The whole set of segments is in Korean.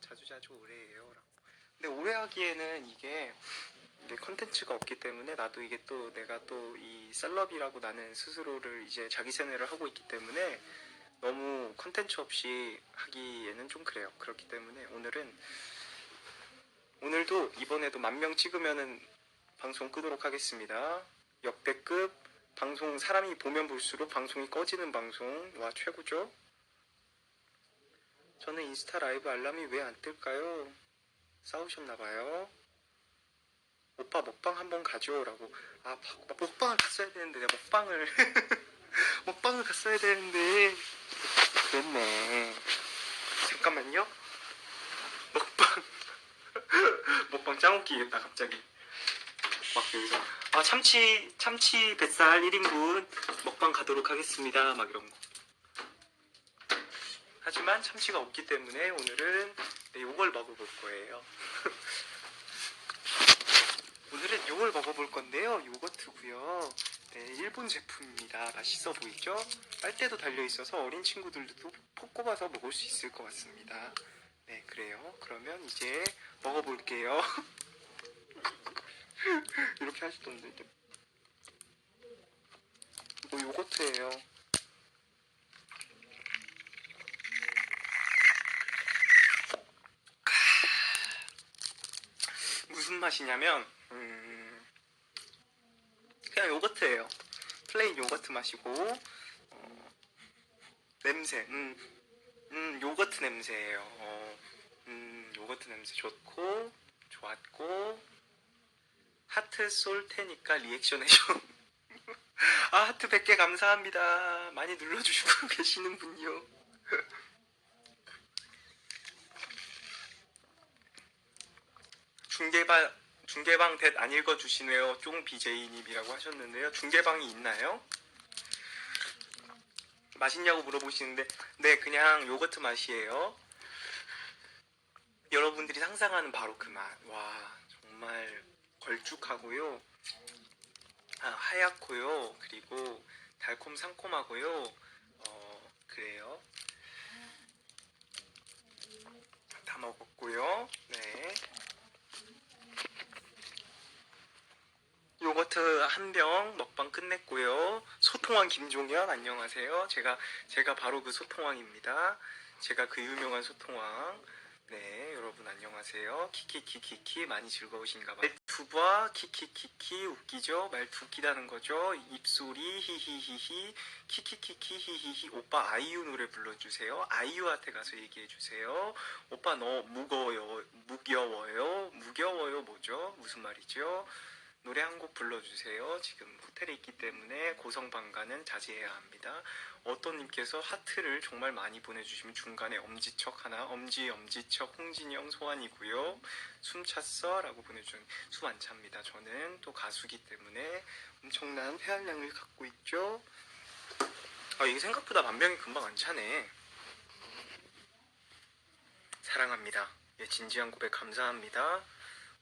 자주자주 오래해요. 근데 오래 하기에는 이게 이게 컨텐츠가 없기 때문에 나도 이게 또 내가 또 이 셀럽이라고 나는 스스로를 이제 자기 세뇌를 하고 있기 때문에 너무 컨텐츠 없이 하기에는 좀 그래요. 그렇기 때문에 오늘은 오늘도 이번에도 만 명 찍으면은 방송 끄도록 하겠습니다. 역대급 방송 사람이 보면 볼수록 방송이 꺼지는 방송 와 최고죠. 저는 인스타 라이브 알람이 왜 안 뜰까요? 싸우셨나봐요. 오빠 먹방 한번 가죠라고. 아 바- 먹방을 갔어야 되는데 내가 먹방을 먹방을 갔어야 되는데 그랬네. 잠깐만요. 먹방 먹방 짱 웃기겠다 갑자기. 막 여기서 아 참치 참치 뱃살 1인분 먹방 가도록 하겠습니다. 막 이런 거. 하지만 참치가 없기 때문에 오늘은 네, 요걸 먹어볼 거예요. 오늘은 요걸 먹어볼 건데요. 요거트고요. 네, 일본 제품입니다. 맛있어 보이죠? 빨대도 달려 있어서 어린 친구들도 폭 꼽아서 먹을 수 있을 것 같습니다. 네, 그래요. 그러면 이제 먹어볼게요. 이렇게 하시던데. 이거 요거트예요. 무슨 맛이냐면 음, 그냥 요거트예요. 플레인 요거트 맛이고 어, 냄새 음, 음 요거트 냄새예요. 어, 음 요거트 냄새 좋고 좋았고 하트 쏠 테니까 리액션 해줘. 아 하트 100개 감사합니다. 많이 눌러주시고 계시는 분요. 중계방 중계방 댓 안 읽어 주시네요. 쫑 BJ님이라고 하셨는데요. 중계방이 있나요? 맛있냐고 물어보시는데 네 그냥 요거트 맛이에요. 여러분들이 상상하는 바로 그 맛. 와 정말 걸쭉하고요. 아, 하얗고요. 그리고 달콤 상콤하고요. 어 그래요. 다 먹었고요. 네. 요거트 한 병 먹방 끝냈고요. 소통왕 김종현 안녕하세요. 제가 제가 바로 그 소통왕입니다. 제가 그 유명한 소통왕. 네, 여러분 안녕하세요. 키키키키키 많이 즐거우신가 봐요. 말투와 키키키키 웃기죠? 말투 웃기다는 거죠. 입소리 히히히히 키키키키 히히히 오빠 아이유 노래 불러주세요. 아이유한테 가서 얘기해 주세요. 오빠 너 무거워요, 무겨워요, 무겨워요 뭐죠? 무슨 말이죠? 노래 한 곡 불러주세요. 지금 호텔에 있기 때문에 고성 방가는 자제해야 합니다. 어떤 님께서 하트를 정말 많이 보내주시면 중간에 엄지척 하나, 엄지 엄지척 홍진영 소환이고요. 숨 찼어? 라고 보내주는 숨안 찹니다. 저는 또 가수기 때문에 엄청난 폐활량을 갖고 있죠. 아 이게 생각보다 만병이 금방 안 차네. 사랑합니다. 예, 진지한 고백 감사합니다.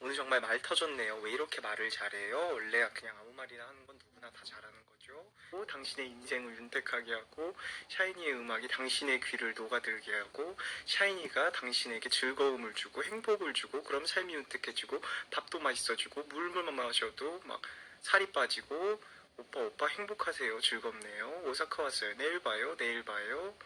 오늘 정말 말 터졌네요. 왜 이렇게 말을 잘해요? 원래 그냥 아무 말이나 하는 건 누구나 다 잘하는 거죠. 또 당신의 인생을 윤택하게 하고 샤이니의 음악이 당신의 귀를 녹아들게 하고 샤이니가 당신에게 즐거움을 주고 행복을 주고 그럼 삶이 윤택해지고 밥도 맛있어지고 물만 마셔도 막 살이 빠지고 오빠 오빠 행복하세요. 즐겁네요. 오사카 왔어요. 내일 봐요. 내일 봐요.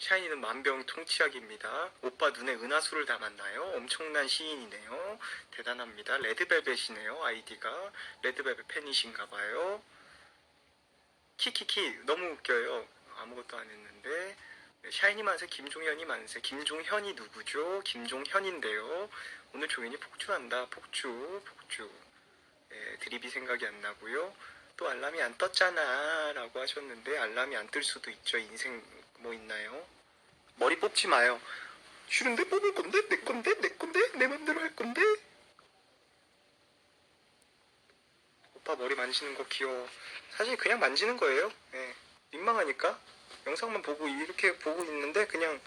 샤이니는 만병통치약입니다. 오빠 눈에 은하수를 담았나요? 엄청난 시인이네요. 대단합니다. 레드벨벳이네요. 아이디가 레드벨벳 팬이신가 봐요. 키키키 너무 웃겨요. 아무것도 안 했는데 네, 샤이니 만세 김종현이 만세 김종현이 누구죠? 김종현인데요. 오늘 종현이 폭주한다. 폭주 폭주. 예, 드립이 생각이 안 나고요. 또 알람이 안 떴잖아 라고 하셨는데 알람이 안 뜰 수도 있죠. 인생 뭐 있나요? 머리 뽑지 마요. 싫은데 뽑을 건데 내 건데 내 건데 내 맘대로 할 건데. 오빠 머리 만지는 거 귀여워. 사실 그냥 만지는 거예요. 예. 민망하니까 영상만 보고 이렇게 보고 있는데 그냥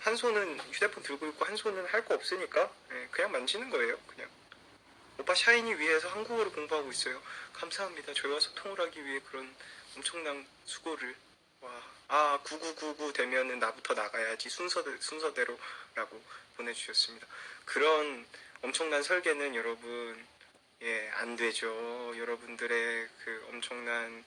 한 손은 휴대폰 들고 있고 한 손은 할 거 없으니까 예, 그냥 만지는 거예요. 그냥. 오빠 샤이니 위해서 한국어를 공부하고 있어요. 감사합니다. 저희와 소통을 하기 위해 그런 엄청난 수고를 와, 아, 9999 되면은 나부터 나가야지 순서대, 순서대로라고 보내주셨습니다. 그런 엄청난 설계는 여러분, 예, 안 되죠. 여러분들의 그 엄청난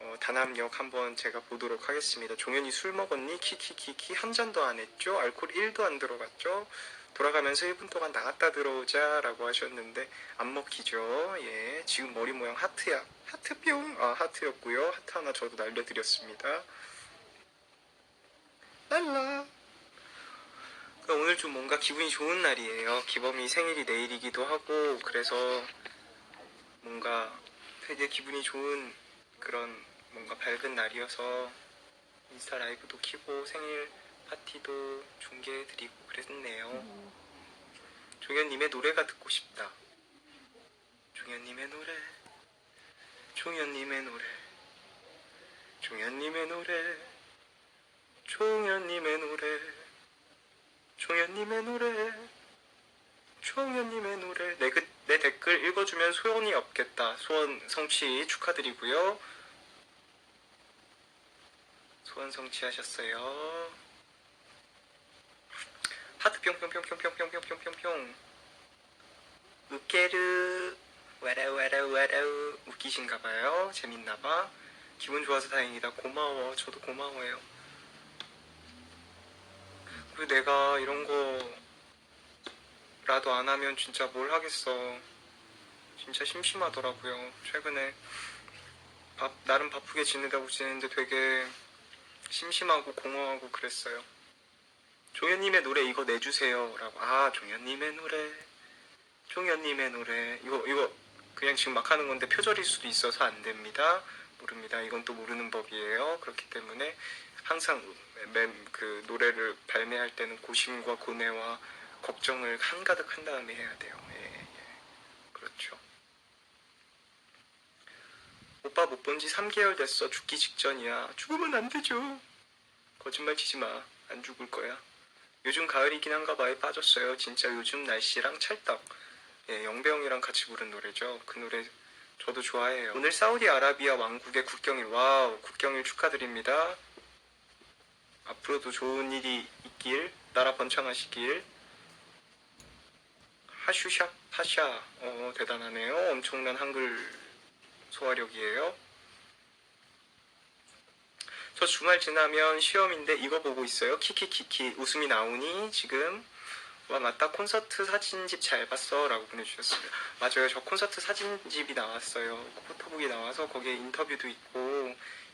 어, 단합력 한번 제가 보도록 하겠습니다. 종현이 술 먹었니? 키키키키 한 잔도 안 했죠? 알코올 1도 안 들어갔죠? 돌아가면서 1분 동안 나갔다 들어오자 라고 하셨는데 안 먹히죠. 예, 지금 머리 모양 하트야. 하트 뿅! 아, 하트였고요. 하트 하나 저도 날려드렸습니다. 랄라. 오늘 좀 뭔가 기분이 좋은 날이에요. 기범이 생일이 내일이기도 하고 그래서 뭔가 되게 기분이 좋은 그런 뭔가 밝은 날이어서 인스타 라이브도 키고 생일 파티도 중계해드리고 그랬네요. 종현님의 노래가 듣고 싶다. 종현님의 노래, 종현님의 노래, 종현님의 노래, 종현님의 노래, 종현님의 노래, 종현님의 노래. 내, 그, 내 댓글 읽어주면 소원이 없겠다. 소원 성취 축하드리고요. 소원 성취하셨어요. 하트 뿅뿅뿅뿅뿅뿅뿅뿅뿅뿅. 웃게르 와라 와라 와라 웃기신가봐요. 재밌나봐. 기분 좋아서 다행이다. 고마워. 저도 고마워요. 그리고 내가 이런 거라도 안 하면 진짜 뭘 하겠어. 진짜 심심하더라고요. 최근에 바- 나름 바쁘게 지내다고 지냈는데 되게 심심하고 공허하고 그랬어요. 종현님의 노래 이거 내주세요라고. 아 종현님의 노래, 종현님의 노래 이거 이거 그냥 지금 막 하는 건데 표절일 수도 있어서 안 됩니다. 모릅니다. 이건 또 모르는 법이에요. 그렇기 때문에 항상 맨그 노래를 발매할 때는 고심과 고뇌와 걱정을 한가득 한 다음에 해야 돼요. 예, 예. 그렇죠. 오빠 못 본 지 3개월 됐어. 죽기 직전이야. 죽으면 안 되죠. 거짓말 치지 마. 안 죽을 거야. 요즘 가을이긴 한가 봐에 빠졌어요. 진짜 요즘 날씨랑 찰떡. 예, 영배형이랑 같이 부른 노래죠. 그 노래 저도 좋아해요. 오늘 사우디아라비아 왕국의 국경일. 와우, 국경일 축하드립니다. 앞으로도 좋은 일이 있길, 나라 번창하시길. 하슈샵 파샤. 어, 대단하네요. 엄청난 한글 소화력이에요. 저 주말 지나면 시험인데 이거 보고 있어요. 키키키키 웃음이 나오니 지금 와 맞다 콘서트 사진집 잘 봤어 라고 보내주셨습니다. 맞아요 저 콘서트 사진집이 나왔어요. 포토북이 나와서 거기에 인터뷰도 있고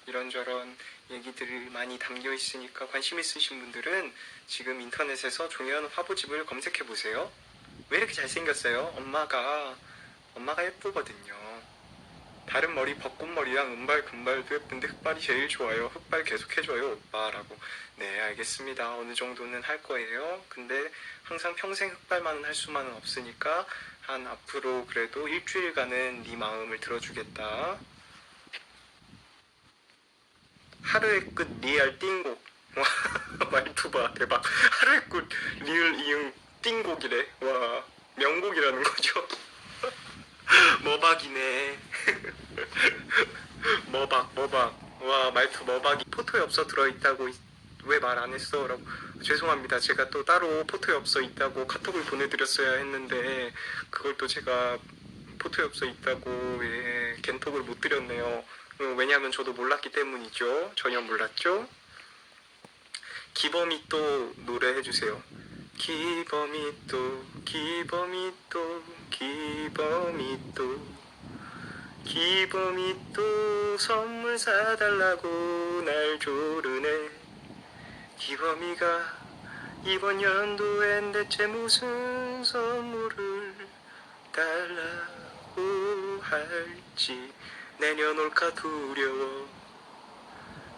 이런저런 얘기들이 많이 담겨 있으니까 관심 있으신 분들은 지금 인터넷에서 종현 화보집을 검색해 보세요. 왜 이렇게 잘생겼어요? 엄마가 엄마가 예쁘거든요. 다른 머리 벚꽃머리랑 은발 금발도 예쁜데 흑발이 제일 좋아요. 흑발 계속 해줘요 오빠라고. 네 알겠습니다. 어느 정도는 할 거예요. 근데 항상 평생 흑발만은 할 수만은 없으니까 한 앞으로 그래도 일주일간은 네 마음을 들어주겠다. 하루의 끝 리얼 띵곡. 와 말투 봐 대박. 하루의 끝 리얼 이응 띵곡이래. 와 명곡이라는 거죠. 머박이네. 머박, 머박. 와, 말투 머박이 포토에 없어 들어있다고 왜 말 안 했어? 라고. 죄송합니다. 제가 또 따로 포토에 없어 있다고 카톡을 보내드렸어야 했는데, 그걸 또 제가 포토에 없어 있다고, 예, 겐톡을 못 드렸네요. 어, 왜냐하면 저도 몰랐기 때문이죠. 전혀 몰랐죠. 기범이 또 노래 해 주세요. 기범이 또, 기범이 또, 기범이 또. 기범이 또 선물 사달라고 날 조르네 기범이가 이번 연도엔 대체 무슨 선물을 달라고 할지 내년 올까 두려워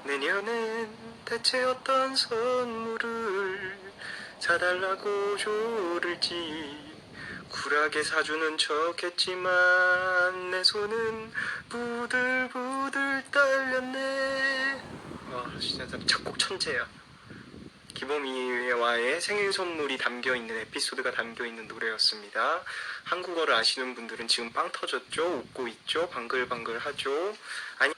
내년엔 대체 어떤 선물을 사달라고 조를지 쿨하게 사주는 척했지만 내 손은 부들부들 떨렸네. 와 진짜 작곡 천재야. 기범이와의 생일 선물이 담겨 있는 에피소드가 담겨 있는 노래였습니다. 한국어를 아시는 분들은 지금 빵 터졌죠? 웃고 있죠? 방글방글 하죠? 아니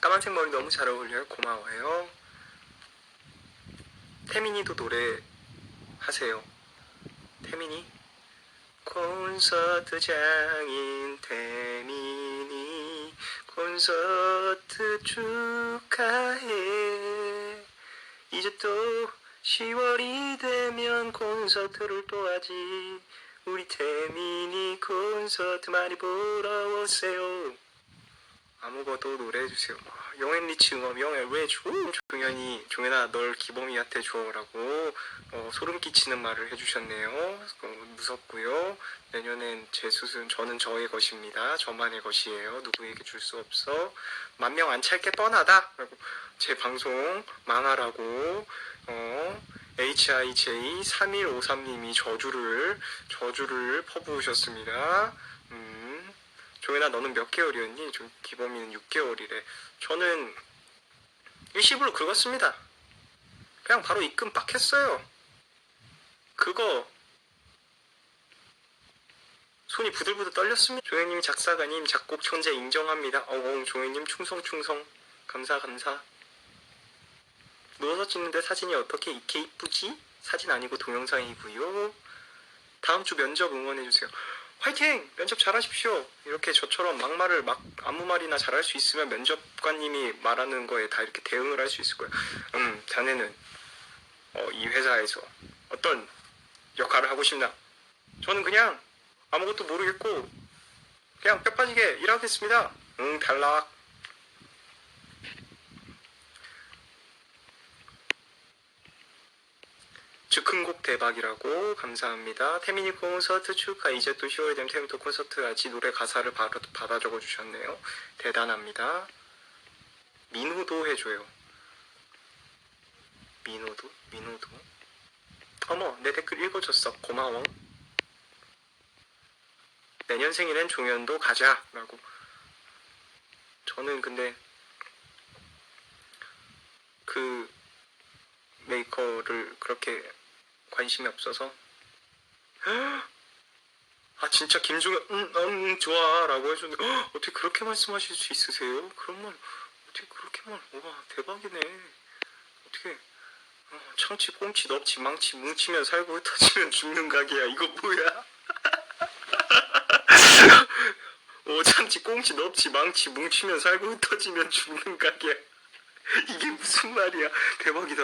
까만색 머리 너무 잘 어울려요. 고마워요. 태민이도 노래 하세요. 태민이 콘서트 장인 태민이 콘서트 축하해 이제 또 10월이 되면 콘서트를 또 하지. 우리 태민이 콘서트 많이 보러 오세요 아무것도 노래해 주세요. 아, 영앤 리치 응원 영애 왜 줘? 종현이 종현아 널 기범이한테 줘라고 어, 소름 끼치는 말을 해주셨네요. 어, 무섭고요. 내년엔 제 수순 저는 저의 것입니다. 저만의 것이에요. 누구에게 줄 수 없어. 만명 안 찰게 뻔하다! 라고 제 방송 망하라고 어, HIJ3153님이 저주를 저주를 퍼부으셨습니다. 음. 조연아 너는 몇 개월이었니? 좀 기범이는 6개월이래. 저는 일시불로 긁었습니다. 그냥 바로 입금 빡 했어요. 그거 손이 부들부들 떨렸습니다. 조연님 작사가님 작곡 천재 인정합니다. 어엉 조연님 충성 충성 감사 감사. 누워서 찍는데 사진이 어떻게 이렇게 이쁘지? 사진 아니고 동영상이고요. 다음 주 면접 응원해주세요. 화이팅! 면접 잘하십시오. 이렇게 저처럼 막말을 막 아무 말이나 잘할 수 있으면 면접관님이 말하는 거에 다 이렇게 대응을 할 수 있을 거예요. 음, 자네는 어, 이 회사에서 어떤 역할을 하고 싶나? 저는 그냥 아무것도 모르겠고 그냥 뼈 빠지게 일하겠습니다. 응, 탈락. 즉흥곡 대박이라고 감사합니다. 태민이 콘서트 축하 이제 또 10월이 되면 태민도 콘서트 하지 노래 가사를 받아, 받아 적어 주셨네요. 대단합니다. 민호도 해줘요. 민호도? 민호도? 어머 내 댓글 읽어줬어. 고마워. 내년 생일엔 종현도 가자 라고. 저는 근데 그 메이커를 그렇게 관심이 없어서. 아 진짜 김종현 음, 음 좋아라고 해줬는데 헉, 어떻게 그렇게 말씀하실 수 있으세요? 그런 말 어떻게 그렇게만 와 대박이네. 어떻게 어, 참치 꽁치 넙치 망치 뭉치면 살고 흩어지면 죽는 가게야. 이거 뭐야? 오 참치 꽁치 넙치 망치 뭉치면 살고 흩어지면 죽는 가게야 이게 무슨 말이야? 대박이다.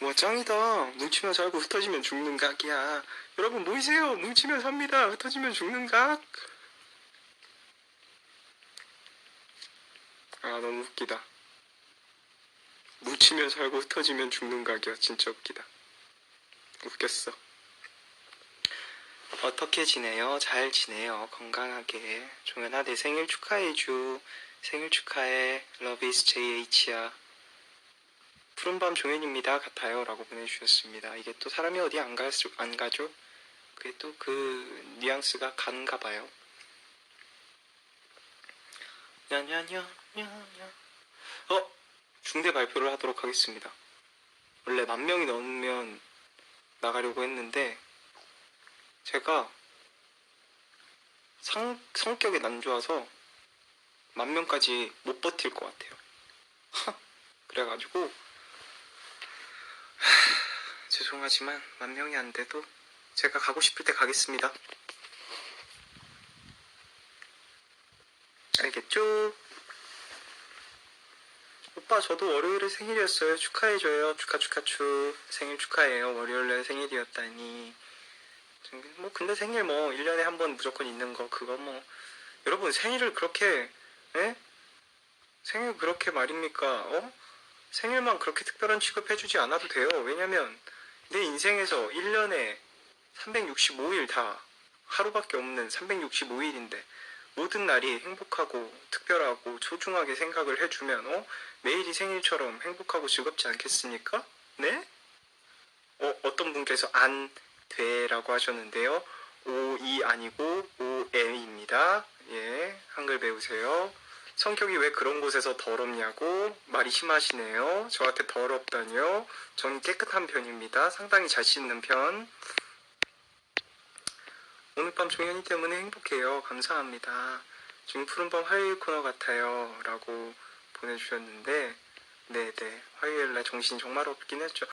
와 짱이다. 뭉치면 살고 흩어지면 죽는 각이야. 여러분 모이세요. 뭉치면 삽니다. 흩어지면 죽는 각아 아, 너무 웃기다. 뭉치면 살고 흩어지면 죽는 각이야. 진짜 웃기다. 웃겼어. 어떻게 지내요? 잘 지내요. 건강하게. 종현아 내 생일 축하해줘 생일 축하해. 러비스 JH야. 푸른밤 종현입니다. 같아요. 라고 보내주셨습니다. 이게 또 사람이 어디 안, 가, 안 가죠? 그게 또 그 뉘앙스가 가는가 봐요. 냐냐냐냐냐. 어? 중대 발표를 하도록 하겠습니다. 원래 만 명이 넘으면 나가려고 했는데 제가 상, 성격이 안 좋아서 만 명까지 못 버틸 것 같아요. 그래가지고 하, 죄송하지만 만 명이 안 돼도 제가 가고 싶을 때 가겠습니다. 알겠죠? 오빠 저도 월요일에 생일이었어요. 축하해줘요. 축하 축하 축 생일 축하해요. 월요일에 생일이었다니. 뭐 근데 생일 뭐 1년에 한 번 무조건 있는 거 그거 뭐 여러분 생일을 그렇게 예? 생일 그렇게 말입니까? 어? 생일만 그렇게 특별한 취급해주지 않아도 돼요. 왜냐면 내 인생에서 1년에 365일 다 하루밖에 없는 365일인데 모든 날이 행복하고 특별하고 소중하게 생각을 해주면 어? 매일이 생일처럼 행복하고 즐겁지 않겠습니까? 네? 어, 어떤 분께서 안 돼라고 하셨는데요. 오이 아니고 오에입니다. 예, 한글 배우세요. 성격이 왜 그런 곳에서 더럽냐고 말이 심하시네요. 저한테 더럽다니요. 저는 깨끗한 편입니다. 상당히 잘 씻는 편. 오늘 밤 종현이 때문에 행복해요. 감사합니다. 지금 푸른밤 화요일 코너 같아요. 라고 보내주셨는데 네네 화요일날 정신 정말 없긴 했죠.